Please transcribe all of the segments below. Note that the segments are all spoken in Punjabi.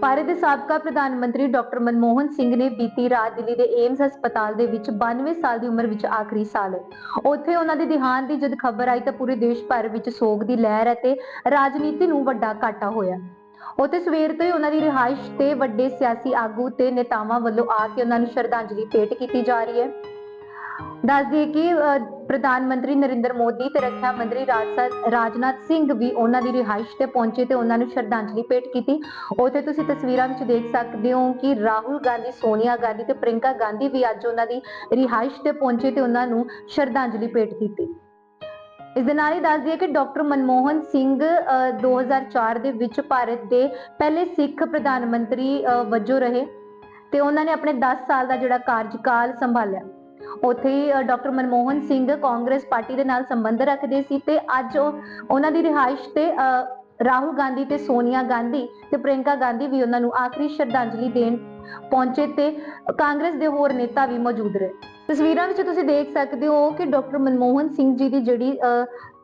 ਭਾਰਤ ਦੇ ਸਾਬਕਾ ਪ੍ਰਧਾਨ ਮੰਤਰੀ ਡਾਕਟਰ ਮਨਮੋਹਨ ਸਿੰਘ ਨੇ ਬੀਤੀ ਰਾਤ ਦਿੱਲੀ ਦੇ ਏਮਸ ਹਸਪਤਾਲ ਦੇ ਵਿੱਚ 92 ਸਾਲ ਦੀ ਉਮਰ ਵਿੱਚ ਆਖਰੀ ਸਾਲ ਉੱਥੇ ਉਹਨਾਂ ਦੇ ਦਿਹਾਂਤ ਦੀ ਜਦ ਖਬਰ ਆਈ ਤਾਂ ਪੂਰੇ ਦੇਸ਼ ਭਰ ਵਿੱਚ ਸੋਗ ਦੀ ਲਹਿਰ ਅਤੇ ਰਾਜਨੀਤੀ ਨੂੰ ਵੱਡਾ ਘਾਟਾ ਹੋਇਆ। ਉੱਥੇ ਸਵੇਰ ਤੋਂ ਹੀ ਉਹਨਾਂ ਦੀ ਰਿਹਾਇਸ਼ ਤੇ ਵੱਡੇ ਸਿਆਸੀ ਆਗੂ ਤੇ ਨੇਤਾਵਾਂ ਵੱਲੋਂ ਆ ਕੇ ਉਹਨਾਂ ਨੂੰ ਸ਼ਰਧਾਂਜਲੀ ਭੇਟ ਕੀਤੀ ਜਾ ਰਹੀ ਹੈ। ਦੱਸ ਦਈਏ ਕਿ ਅ, ਪ੍ਰਧਾਨ ਮੰਤਰੀ ਨਰਿੰਦਰ ਮੋਦੀ ਤੇ ਰੱਖਿਆ ਮੰਤਰੀ ਰਾਜਨਾਥ ਸਿੰਘ ਵੀ ਉਹਨਾਂ ਦੀ ਰਿਹਾਇਸ਼ ਤੇ ਪਹੁੰਚੇ ਤੇ ਉਹਨਾਂ ਨੂੰ ਸ਼ਰਧਾਂਜਲੀ ਭੇਟ ਕੀਤੀ। ਉੱਥੇ ਤੁਸੀਂ ਤਸਵੀਰਾਂ ਵਿੱਚ ਦੇਖ ਸਕਦੇ ਹੋ ਕਿ ਰਾਹੁਲ ਗਾਂਧੀ ਸੋਨੀਆ ਗਾਂਧੀ ਤੇ ਪ੍ਰਿੰਕਾ ਗਾਂਧੀ ਵੀ ਅੱਜ ਉਹਨਾਂ ਦੀ ਰਿਹਾਇਸ਼ ਤੇ ਪਹੁੰਚੇ ਤੇ ਉਹਨਾਂ ਨੂੰ ਸ਼ਰਧਾਂਜਲੀ ਭੇਟ ਕੀਤੀ। ਇਸ ਦੇ ਨਾਲ ਹੀ ਦੱਸ ਦਈਏ ਕਿ ਡਾਕਟਰ ਮਨਮੋਹਨ ਸਿੰਘ ਅ, 2004 ਦੇ ਵਿੱਚ ਭਾਰਤ ਦੇ ਪਹਿਲੇ ਸਿੱਖ ਪ੍ਰਧਾਨ ਮੰਤਰੀ ਅ, ਵਜੋਂ ਰਹੇ ਤੇ ਉਹਨਾਂ ਨੇ ਆਪਣੇ 10 ਸਾਲ ਦਾ ਜਿਹੜਾ ਕਾਰਜਕਾਲ ਸੰਭਾਲਿਆ। ਉੱਥੇ ਹੀ ਡਾਕਟਰ ਮਨਮੋਹਨ ਸਿੰਘ ਕਾਂਗਰਸ ਪਾਰਟੀ ਦੇ ਨਾਲ ਸੰਬੰਧ ਰੱਖਦੇ ਸੀ ਤੇ ਅੱਜ ਉਹ ਉਹਨਾਂ ਦੀ ਰਿਹਾਇਸ਼ ਤੇ ਅ, ਰਾਹੁਲ ਗਾਂਧੀ ਤੇ ਸੋਨੀਆ ਗਾਂਧੀ ਤੇ ਪ੍ਰਿੰਕਾ ਗਾਂਧੀ ਵੀ ਉਹਨਾਂ ਨੂੰ ਆਖਰੀ ਸ਼ਰਧਾਂਜਲੀ ਦੇਣ ਪਹੁੰਚੇ ਤੇ ਕਾਂਗਰਸ ਦੇ ਹੋਰ ਨੇਤਾ ਵੀ ਮੌਜੂਦ ਰਹੇ। ਤਸਵੀਰਾਂ ਵਿੱਚ ਤੁਸੀਂ ਦੇਖ ਸਕਦੇ ਹੋ ਕਿ ਡਾਕਟਰ ਮਨਮੋਹਨ ਸਿੰਘ ਜੀ ਦੀ ਜਿਹੜੀ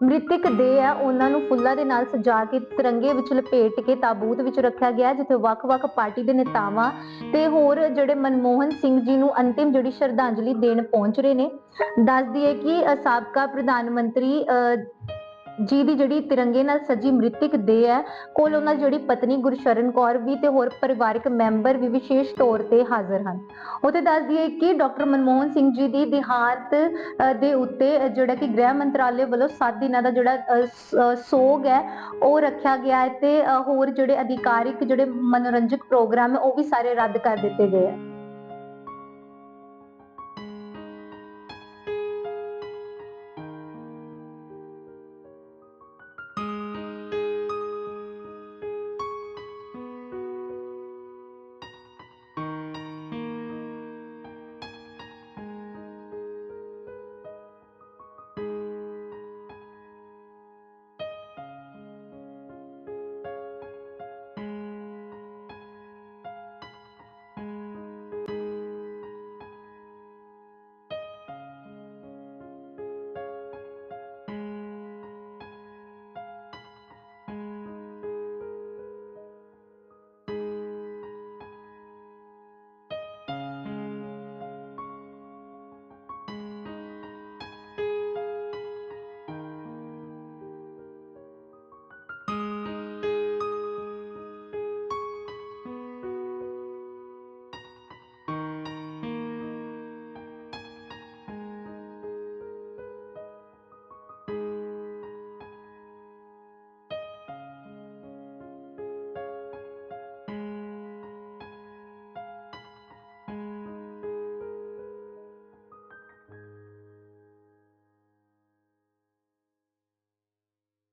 ਮ੍ਰਿਤਕ ਦੇਹ ਹੈ ਉਹਨਾਂ ਨੂੰ ਫੁੱਲਾਂ ਦੇ ਨਾਲ ਸਜਾ ਕੇ ਤਿਰੰਗੇ ਵਿੱਚ ਲਪੇਟ ਕੇ ਤਾਬੂਤ ਵਿੱਚ ਰੱਖਿਆ ਗਿਆ ਜਿੱਥੇ ਵੱਖ-ਵੱਖ ਪਾਰਟੀ ਦੇ ਨੇਤਾਵਾਂ ਤੇ ਹੋਰ ਜਿਹੜੇ ਮਨਮੋਹਨ ਸਿੰਘ ਜੀ ਨੂੰ ਅੰਤਿਮ ਜਿਹੜੀ ਸ਼ਰਧਾਂਜਲੀ ਦੇਣ ਪਹੁੰਚ ਰਹੇ ਨੇ। ਦੱਸ ਦਈਏ ਕਿ ਸਾਬਕਾ ਪ੍ਰਧਾਨ ਮੰਤਰੀ ਅ, ਜੀ ਦੀ ਜਿਹੜੀ ਤਿਰੰਗੇ ਨਾਲ ਸਜੀ ਮ੍ਰਿਤਕ ਦੇਹ ਹੈ ਕੋਲ ਉਹਨਾਂ ਦੀ ਜਿਹੜੀ ਪਤਨੀ ਗੁਰਸ਼ਰਨ ਕੌਰ ਵੀ ਤੇ ਹੋਰ ਪਰਿਵਾਰਕ ਮੈਂਬਰ ਵੀ ਵਿਸ਼ੇਸ਼ ਤੌਰ ਤੇ ਹਾਜ਼ਰ ਹਨ। ਉਤੇ ਦੱਸ ਦਈਏ ਕਿ ਡਾਕਟਰ ਮਨਮੋਹਨ ਸਿੰਘ ਜੀ ਦੀ ਦੇਹਾਂਤ ਦੇ ਉੱਤੇ ਜਿਹੜਾ ਕਿ ਗ੍ਰਹਿ ਮੰਤਰਾਲੇ ਵੱਲੋਂ 7 ਦਿਨਾਂ ਦਾ ਜਿਹੜਾ ਸੋਗ ਹੈ ਉਹ ਰੱਖਿਆ ਗਿਆ ਹੈ ਤੇ ਹੋਰ ਜਿਹੜੇ ਅਧਿਕਾਰਿਕ ਜਿਹੜੇ ਮਨੋਰੰਜਕ ਪ੍ਰੋਗਰਾਮ ਹੈ ਉਹ ਵੀ ਸਾਰੇ ਰੱਦ ਕਰ ਦਿੱਤੇ ਗਏ ਹੈ।